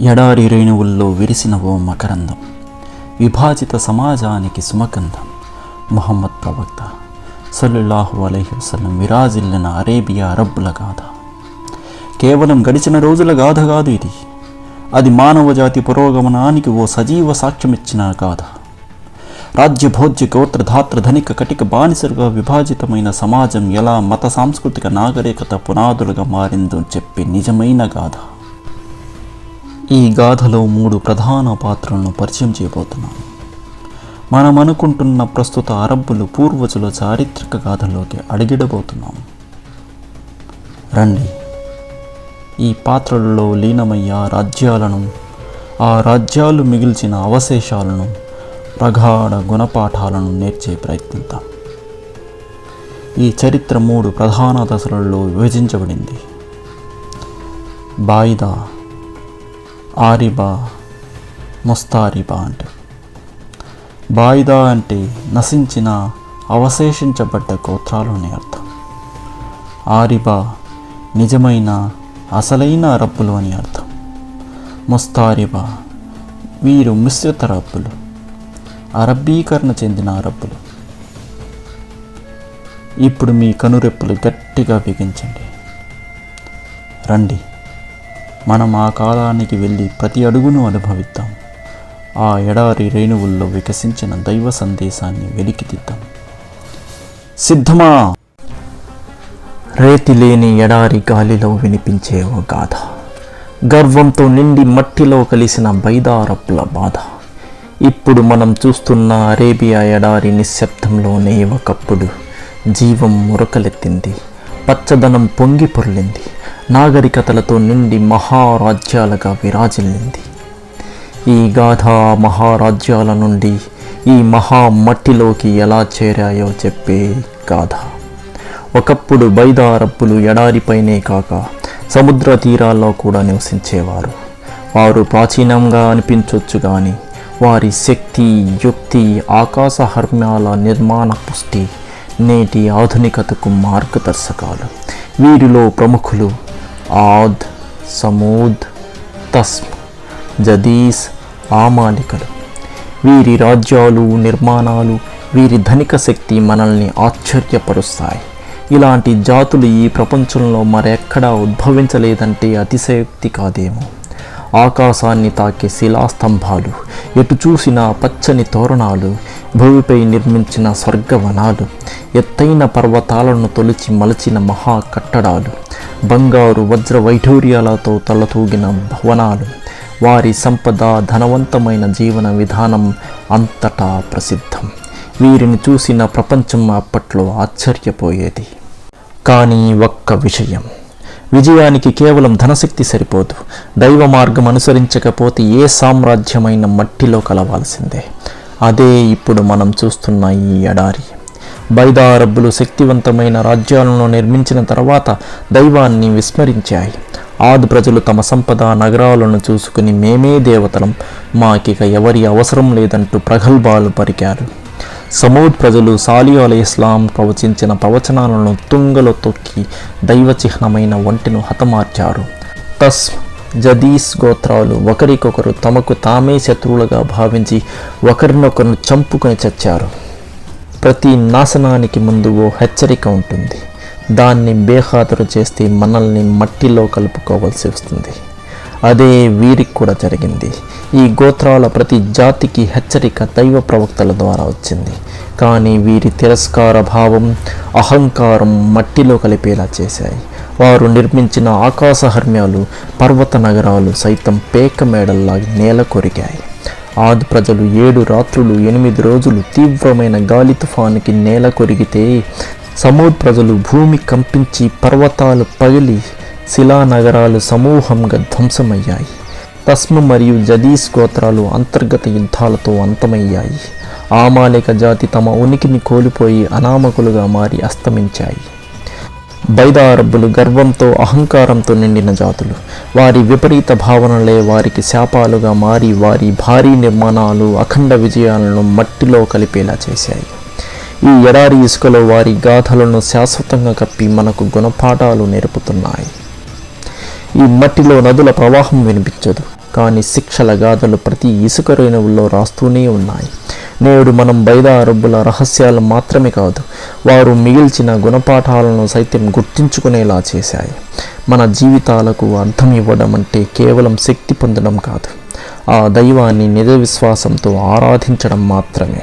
ఎడారి రేణువుల్లో విరిసిన ఓ మకరందం విభాజిత సమాజానికి సుమకందం మొహమ్మద్ ప్రవక్త సల్లుల్లాహు అలైహి వసల్లం విరాజిల్లిన అరేబియా అరబ్బుల గాథ. కేవలం గడిచిన రోజుల గాథ కాదు ఇది. అది మానవ జాతి పురోగమనానికి ఓ సజీవ సాక్ష్యమిచ్చిన గాథ. రాజ్య భోజ్య గోత్ర ధనిక కటిక బానిసలుగా విభాజితమైన సమాజం ఎలా మత సాంస్కృతిక నాగరికత పునాదులుగా మారిందో చెప్పే నిజమైన గాథ. ఈ గాథలో మూడు ప్రధాన పాత్రలను పరిచయం చేయబోతున్నాను. మనం అనుకుంటున్న ప్రస్తుత అరబ్బులు పూర్వజుల చారిత్రక గాథలోకి అడిగిడబోతున్నాం. రండి. ఈ పాత్రలలో లీనమయ్యే రాజ్యాలను ఆ రాజ్యాలు మిగిల్చిన అవశేషాలను ప్రగాఢ గుణపాఠాలను నేర్చే ప్రయత్నిద్దాం. ఈ చరిత్ర మూడు ప్రధాన దశలలో విభజించబడింది. బాయిదా ఆరిబా ముస్తారిబా అంటే బాయిదా అంటే నశించిన అవశేషించబడ్డ గోత్రాలు అని అర్థం. ఆరిబా నిజమైన అసలైన రబ్బులు అని అర్థం. ముస్తారిబా వీరు మిశ్రిత రబ్బులు అరబ్బీకరణ చెందిన అరబ్బులు ఇప్పుడు మీ కనురెప్పులు గట్టిగా బిగించండి. రండి. మనం ఆ కాలానికి వెళ్ళి ప్రతి అడుగును అనుభవిద్దాం. ఆ ఎడారి రేణువుల్లో వికసించిన దైవ సందేశాన్ని వెలికితిద్దాం. సిద్ధమా? రేతి లేని ఎడారి గాలిలో వినిపించే ఓ గాథ. గర్వంతో నిండి మట్టిలో కలిసిన బైదారపుల బాధ. ఇప్పుడు మనం చూస్తున్న అరేబియా ఎడారి నిశ్శబ్దంలోనే ఒకప్పుడు జీవం మురకలెత్తింది. పచ్చదనం పొంగి పొర్లింది. నాగరికతలతో నిండి మహారాజ్యాలుగా విరాజిల్లింది. ఈ గాథ మహారాజ్యాల నుండి ఈ మహా మట్టిలోకి ఎలా చేరాయో చెప్పే గాథ. ఒకప్పుడు బైదారబ్బులు ఎడారిపైనే కాక సముద్ర తీరాల్లో కూడా నివసించేవారు. వారు ప్రాచీనంగా అనిపించవచ్చు కానీ వారి శక్తి యుక్తి ఆకాశహర్మ్యాల నిర్మాణ పుష్టి నేటి ఆధునికతకు మార్గదర్శకాలు. వీరిలో ప్రముఖులు ఆద్ సమూద్ తస్మ్ జదీస్ ఆమాలికలు వీరి రాజ్యాలు నిర్మాణాలు వీరి ధనిక శక్తి మనల్ని ఆశ్చర్యపరుస్తాయి. ఇలాంటి జాతులు ఈ ప్రపంచంలో మరెక్కడా ఉద్భవించలేదంటే అతిశయోక్తి కాదేమో. ఆకాశాన్ని తాకే శిలాస్తంభాలు ఎటు చూసిన పచ్చని తోరణాలు భూమిపై నిర్మించిన స్వర్గవనాలు ఎత్తైన పర్వతాలను తొలిచి మలచిన మహా కట్టడాలు బంగారు వజ్ర వైఢూర్యాలతో తలతూగిన భవనాలు. వారి సంపద ధనవంతమైన జీవన విధానం అంతటా ప్రసిద్ధం. వీరిని చూసిన ప్రపంచం అప్పట్లో ఆశ్చర్యపోయేది. కానీ ఒక్క విషయం. విజయానికి కేవలం ధనశక్తి సరిపోదు. దైవ మార్గం అనుసరించకపోతే ఏ సామ్రాజ్యమైన మట్టిలో కలవాల్సిందే. అదే ఇప్పుడు మనం చూస్తున్న ఈ ఎడారి. బైదారబ్బులు శక్తివంతమైన రాజ్యాలను నిర్మించిన తర్వాత దైవాన్ని విస్మరించాయి. ఆది ప్రజలు తమ సంపద నగరాలను చూసుకుని మేమే దేవతలం. మాకిక ఎవరి అవసరం లేదంటూ ప్రగల్భాలు పరికారు సమూద్ ప్రజలు సాలియు అలీ ఇస్లాం ప్రవచించిన ప్రవచనాలను తుంగలో తొక్కి దైవ చిహ్నమైన ఒంటిను హతమార్చారు. తస్ జదీస్ గోత్రాలు ఒకరికొకరు తమకు తామే శత్రువులుగా భావించి ఒకరినొకరు చంపుకొని చచ్చారు. ప్రతి నాశనానికి ముందు ఓ హెచ్చరిక ఉంటుంది. దాన్ని బేఖాతరు చేస్తే మనల్ని మట్టిలో కలుపుకోవాల్సి వస్తుంది. అదే వీరికి కూడా జరిగింది. ఈ గోత్రాల ప్రతి జాతికి హెచ్చరిక దైవ ప్రవక్తల ద్వారా వచ్చింది. కానీ వీరి తిరస్కార భావం అహంకారం మట్టిలో కలిపేలా చేశాయి. వారు నిర్మించిన ఆకాశహర్మ్యాలు పర్వత నగరాలు సైతం పేక మేడల్లా నేల కొరిగాయి. ఆది ప్రజలు ఏడు రాత్రులు ఎనిమిది రోజులు తీవ్రమైన గాలి తుఫానికి నేల కొరిగితే సమూద్ ప్రజలు భూమి కంపించి పర్వతాలు పగిలి శిలానగరాలు సమూహంగా ధ్వంసమయ్యాయి. తస్మ మరియు జదీస్ గోత్రాలు అంతర్గత యుద్ధాలతో అంతమయ్యాయి. ఆమాలిక జాతి తమ ఉనికిని కోల్పోయి అనామకులుగా మారి అస్తమించాయి. బైదారబ్బులు గర్వంతో అహంకారంతో నిండిన జాతులు. వారి విపరీత భావనలే వారికి శాపాలుగా మారి వారి భారీ నిర్మాణాలు అఖండ విజయాలను మట్టిలో కలిపేలా చేశాయి. ఈ ఎడారి ఇసుకలో వారి గాథలను శాశ్వతంగా కప్పి మనకు గుణపాఠాలు నేర్పుతున్నాయి. ఈ మట్టిలో నదుల ప్రవాహం వినిపించదు. కానీ శిక్షల గాథలు ప్రతి ఇసుక రేణువుల్లో రాస్తూనే ఉన్నాయి. నేడు మనం బైదా అరబ్బుల రహస్యాలు మాత్రమే కాదు వారు మిగిల్చిన గుణపాఠాలను సైతం గుర్తించుకునేలా చేశాయి. మన జీవితాలకు అర్థం ఇవ్వడం అంటే కేవలం శక్తి పొందడం కాదు ఆ దైవాన్ని నిజ విశ్వాసంతో ఆరాధించడం మాత్రమే.